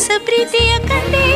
ಹೊಸ ಪ್ರೀತಿಯ ಕಥೆ